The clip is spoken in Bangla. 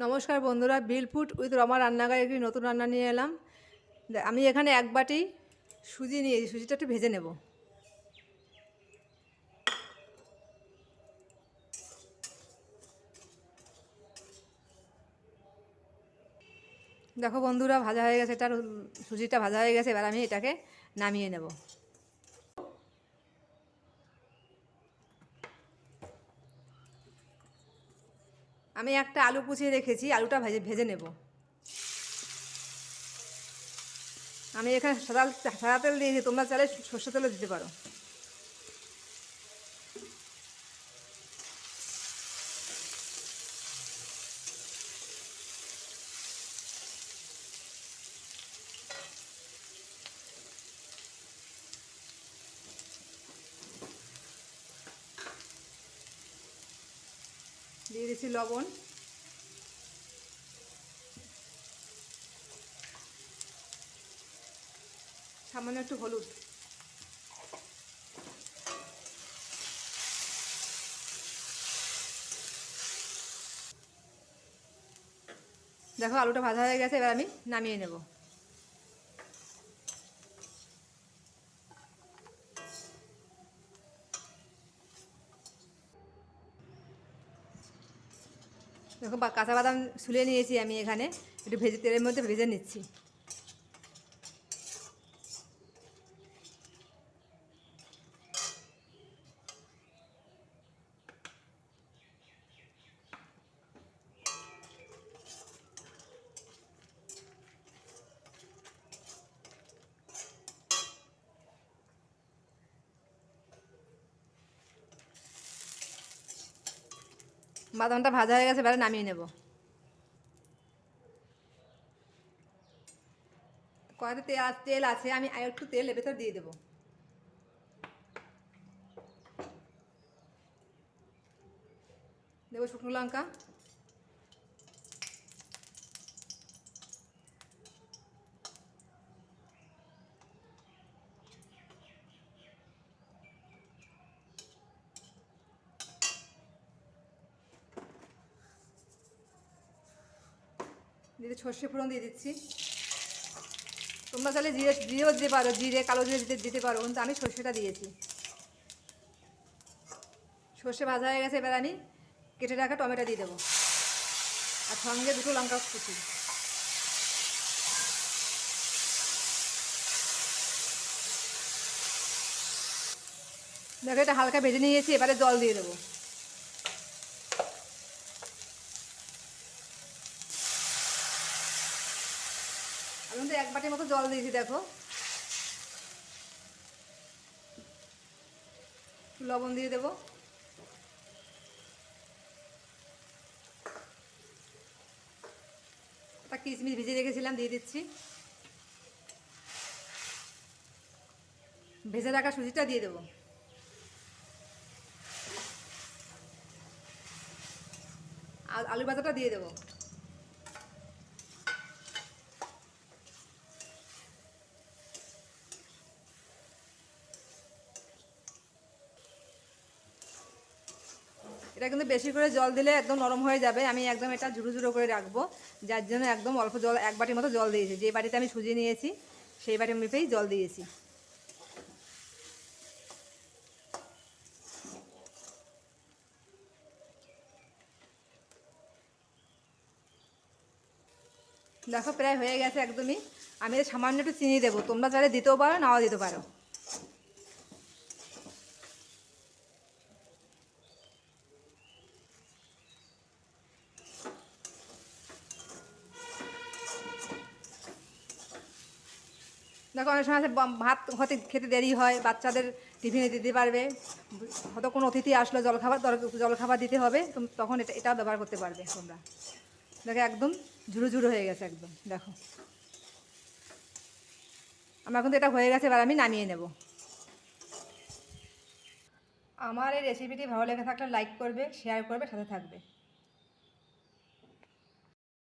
নমস্কার বন্ধুরা, বিল ফুড উইথ রমা রান্নাঘরে একটি নতুন রান্না নিয়ে এলাম। আমি এখানে এক বাটি সুজি নিয়ে সুজিটা একটু ভেজে নেব। দেখো বন্ধুরা, ভাজা হয়ে গেছে, এটার সুজিটা ভাজা হয়ে গেছে, এবার আমি এটাকে নামিয়ে নেব। আমি একটা আলু কুচিয়ে রেখেছি, আলুটা ভেজে ভেজে নেব। আমি এখানে সাদা সাদা তেল দিয়েছি, তোমরা চাইলে সর্ষে তেলও দিতে পারো। দিয়ে দিচ্ছি লবণ। সামান্য একটু হলুদ। দেখো আলুটা ভাজা হয়ে গেছে, এবার আমি নামিয়ে নেব। দেখো কাঁচা বাদাম ছুলে নিয়েছি আমি এখানে। একটু ভেজে তেলের মধ্যে ভেজে নিচ্ছি। বাদামটা ভাজা হয়ে গেছে, এবারে নামিয়ে নেব। কয়েকটা তেল তেল আছে, আমি আর একটু তেল এর ভেতর দিয়ে দেবো। দেবো শুকনো লঙ্কা। দিয়ে সর্ষে ফোড়ন দিয়ে দিচ্ছি। তোমরা চাইলে জিরে, জিরেও দিতে পারো, জিরে, কালো জিরে দিতে দিতে পারো। কিন্তু আমি সর্ষেটা দিয়েছি। সর্ষে ভাজা হয়ে গেছে, এবার আমি কেটে রাখা টমেটো দিয়ে দেবো। আর সঙ্গে দুটো লঙ্কা কুচি। দেখো এটা হালকা ভেজে নিয়েছি, এবারে জল দিয়ে দেবো। কিন্তু এক বাটির মতো জল দিয়েছি, দেখো। লবণ দিয়ে দেবো। তা কিশমিশ ভিজে রেখেছিলাম, দিয়ে দিচ্ছি। ভেজে রাখা সুজিটা দিয়ে দেবো। আলু ভাজাটা দিয়ে দেবো। এটা কিন্তু বেশি করে জল দিলে একদম নরম হয়ে যাবে। আমি একদম এটা ঝুড়ো ঝুড়ো করে রাখব। যার জন্য একদম অল্প জল, এক বাটির মতো জল দিয়েছি। যে বাটিতে আমি সুজিয়ে নিয়েছি, সেই বাটির মেপেই জল দিয়েছি। দেখো, প্রায় হয়ে গেছে একদমই। আমি সামান্য একটু চিনি দেবো। তোমরা চাইলে দিতেও পারো, নাও দিতে পারো। দেখো, অনেক সময় ভাত হতে খেতে দেরি হয়, বাচ্চাদের টিফিনে দিতে পারবে। হয়তো কোনো অতিথি আসলো, জলখাবার জলখাবার দিতে হবে তখন এটা, এটাও ব্যবহার করতে পারবে তোমরা। দেখো, একদম ঝুড়ো ঝুড়ো হয়ে গেছে একদম, দেখো। আমার কিন্তু এটা হয়ে গেছে, এবার আমি নামিয়ে নেব। আমার এই রেসিপিটি ভালো লেগে থাকলে লাইক করবে শেয়ার করবে, সাথে থাকবে।